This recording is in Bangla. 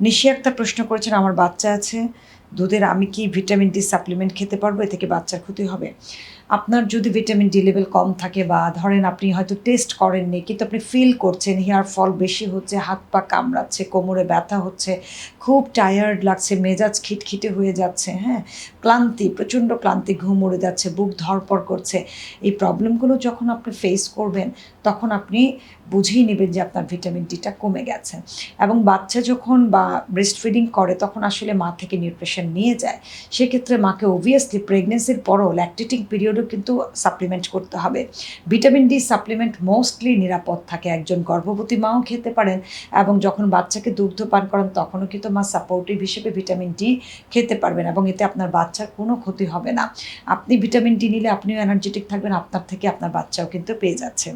নিশি একটা প্রশ্ন করেছেন আমার বাচ্চা আছে। দুধের আমি কি ভিটামিন ডি সাপ্লিমেন্ট খেতে পারব? এ থেকে বাচ্চার ক্ষতি হবে। আপনার যদি ভিটামিন ডি লেভেল কম থাকে বা ধরেন আপনি হয়তো টেস্ট করেননি, কিন্তু আপনি ফিল করছেন হেয়ার ফল বেশি হচ্ছে, হাত পা কামড়াচ্ছে, কোমরে ব্যথা হচ্ছে, খুব টায়ার্ড লাগছে, মেজাজ খিটখিটে হয়ে যাচ্ছে হ্যাঁ? ক্লান্তি, প্রচণ্ড ক্লান্তি, ঘুম উড়ে যাচ্ছে, বুক ধরপড় করছে। এই প্রবলেমগুলো যখন আপনি ফেস করবেন, তখন আপনি বুঝেই নেবেন যে আপনার ভিটামিন ডিটা কমে গেছে। এবং বাচ্চা যখন বা ব্রেস্ট ফিডিং করে, তখন আসলে মা থেকে নিউট্রিশন নিয়ে যায়, সেক্ষেত্রে মাকে অবভিয়াসলি প্রেগনেন্সির পরও ল্যাকটেটিং পিরিয়ডও কিন্তু সাপ্লিমেন্ট করতে হবে। ভিটামিন ডি সাপ্লিমেন্ট মোস্টলি নিরাপদ থাকে, একজন গর্ভবতী মাও খেতে পারেন এবং যখন বাচ্চাকে দুগ্ধ পান করেন তখনও কিন্তু মা সাপোর্টিভ হিসেবে ভিটামিন ডি খেতে পারবেন এবং এতে আপনার বাচ্চার কোনো ক্ষতি হবে না। আপনি ভিটামিন ডি নিলে আপনিও এনার্জেটিক থাকবেন, আপনার থেকে আপনার বাচ্চাও কিন্তু পেয়ে যাচ্ছে।